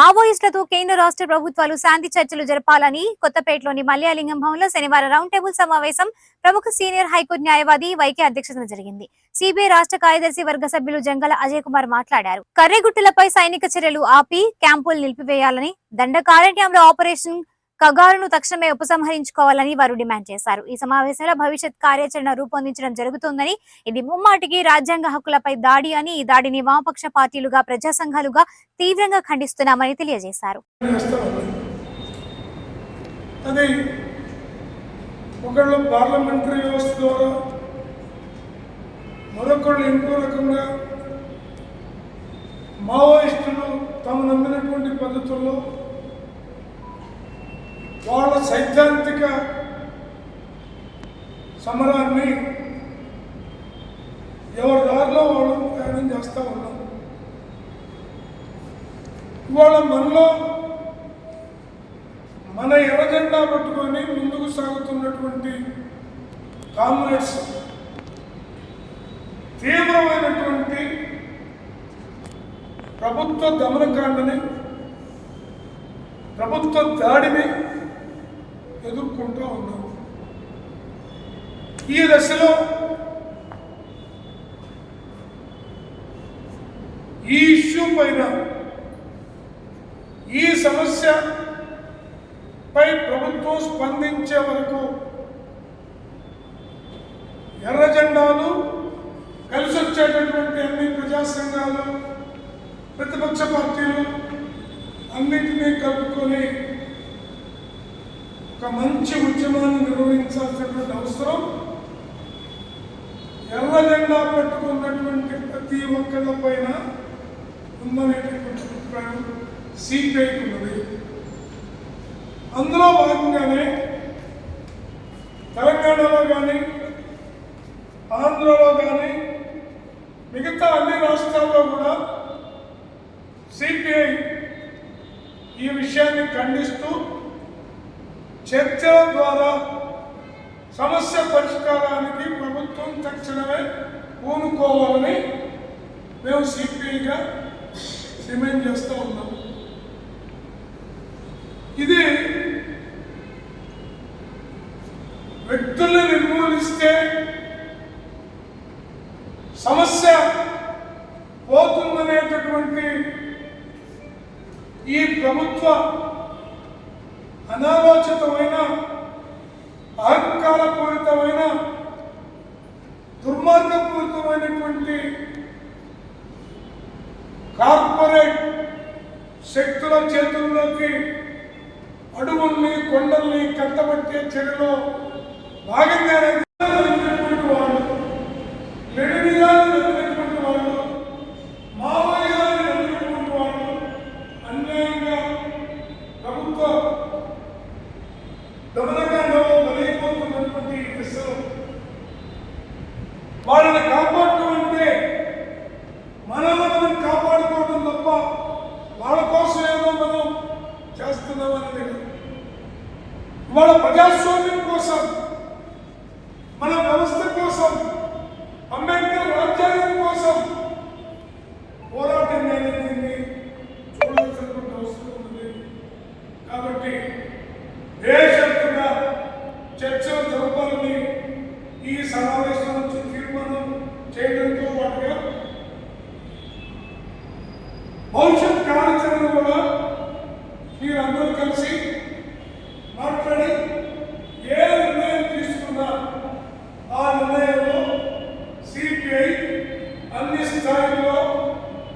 మావోయిస్టులతో కేంద్ర రాష్ట్ర ప్రభుత్వాలు శాంతి చర్చలు జరపాలని కొత్తపేటలోని మల్యాలింగం భవన్లో శనివారం రౌండ్ టేబుల్ సమావేశం ప్రముఖ సీనియర్ హైకోర్టు న్యాయవాది వైకే అధ్యక్షతన జరిగింది. సిబిఐ రాష్ట్ర కార్యదర్శి వర్గ సభ్యులు జంగల అజయ్ కుమార్ మాట్లాడారు. కర్రెగుట్టలపై సైనిక చర్యలు ఆపి క్యాంపులు నిలిపివేయాలని దండకారణ్యంలో ఆపరేషన్ కగారును తక్షణమే ఉపసంహరించుకోవాలని వారు డిమాండ్ చేశారు. ఈ సమావేశంలో భవిష్యత్ కార్యాచరణ రూపొందించడం జరుగుతోందని ఇది ముమ్మాటికి రాజ్యాంగ హక్కులపై దాడి అని ఈ దాడిని వామపక్ష పార్టీలుగా ప్రజా సంఘాలుగా తీవ్రంగా ఖండిస్తున్నామని తెలియజేశారు. అది ఒకళ్ళు పార్లమెంటరీ వ్యవస్థ ద్వారా మరొకళ్ళు ఇంకో రకంగా మావోయిస్టులు తాము నమ్మినటువంటి పద్ధతుల్లో వాళ్ళ సైద్ధాంతిక సమరాన్ని ఎవరి దారిలో వాళ్ళు ప్రయాణం చేస్తూ ఉన్నాం ఇవాళ మనలో మన ఎర్రజెండా పట్టుకొని ముందుకు సాగుతున్నటువంటి కాంగ్రెస్ తీవ్రమైనటువంటి ప్రభుత్వ దమనకాండని ప్రభుత్వ దాడిని ఎదుర్కొంటూ ఉన్నాం. ఈ దశలో ఈ ఇష్యూ పైన ఈ సమస్య పై ప్రభుత్వం స్పందించే వరకు ఎర్ర జెండాలు కలిసి వచ్చేటటువంటి అన్ని ప్రజా సంఘాలు ప్రతిపక్ష పార్టీలు అన్నింటినీ కలుపుకొని ఒక మంచి ఉద్యమాన్ని నిర్వహించాల్సినటువంటి అవసరం. ఎర్ర జెండా పట్టుకున్నటువంటి ప్రతి ఒక్కళ్ళ పైన ఉందనేటటువంటి అభిప్రాయం సిపిఐకి ఉన్నది. అందులో భాగంగానే తెలంగాణలో కానీ ఆంధ్రలో కానీ మిగతా అన్ని రాష్ట్రాల్లో కూడా సిపిఐ ఈ విషయాన్ని ఖండిస్తూ చర్చల ద్వారా సమస్య పరిష్కారానికి ప్రభుత్వం తక్షణమే పూనుకోవాలని మేము సిపిఐగా డిమాండ్ చేస్తూ ఉన్నాము ఇది వ్యక్తుల్ని నిర్మూలిస్తే సమస్య పోతుందనేటటువంటి ఈ ప్రభుత్వ అనాలోచితమైన అహంకారపూరితమైన దుర్మార్గపూరితమైనటువంటి కార్పొరేట్ శక్తుల చేతుల్లోకి అడవుల్ని కొండల్ని కట్టబట్టే చర్యలో భాగంగానే నమ్మినటువంటి వాళ్ళు లెనినియాన్ని నమ్మినటువంటి వాళ్ళు మావోయిజాన్ని నమ్మినటువంటి వాళ్ళు అన్యాయంగా ప్రభుత్వ దమనకాండలో బలైపోతున్నటువంటి ఈ దశలో మనల్ని కాపాడటం అంటే మనల్ని మనం కాపాడుకోవడం తప్ప వాళ్ళ కోసం ఏదో మనం చేస్తున్నామని వాళ్ళ ప్రజాస్వామ్యం కోసం మన వ్యవస్థ కోసం అంబేద్కర్ రాజ్యాంగం కోసం పోరాటం అనేది చూడాల్సినటువంటి అవసరం ఉంది కాబట్టి దేశంగా చర్చలు జరపాలని ఈ సమావేశం నుంచి తీర్మానం చేయడంతో పాటుగా భవిష్యత్ కార్యాచరణ కూడా మీరందరూ కలిసి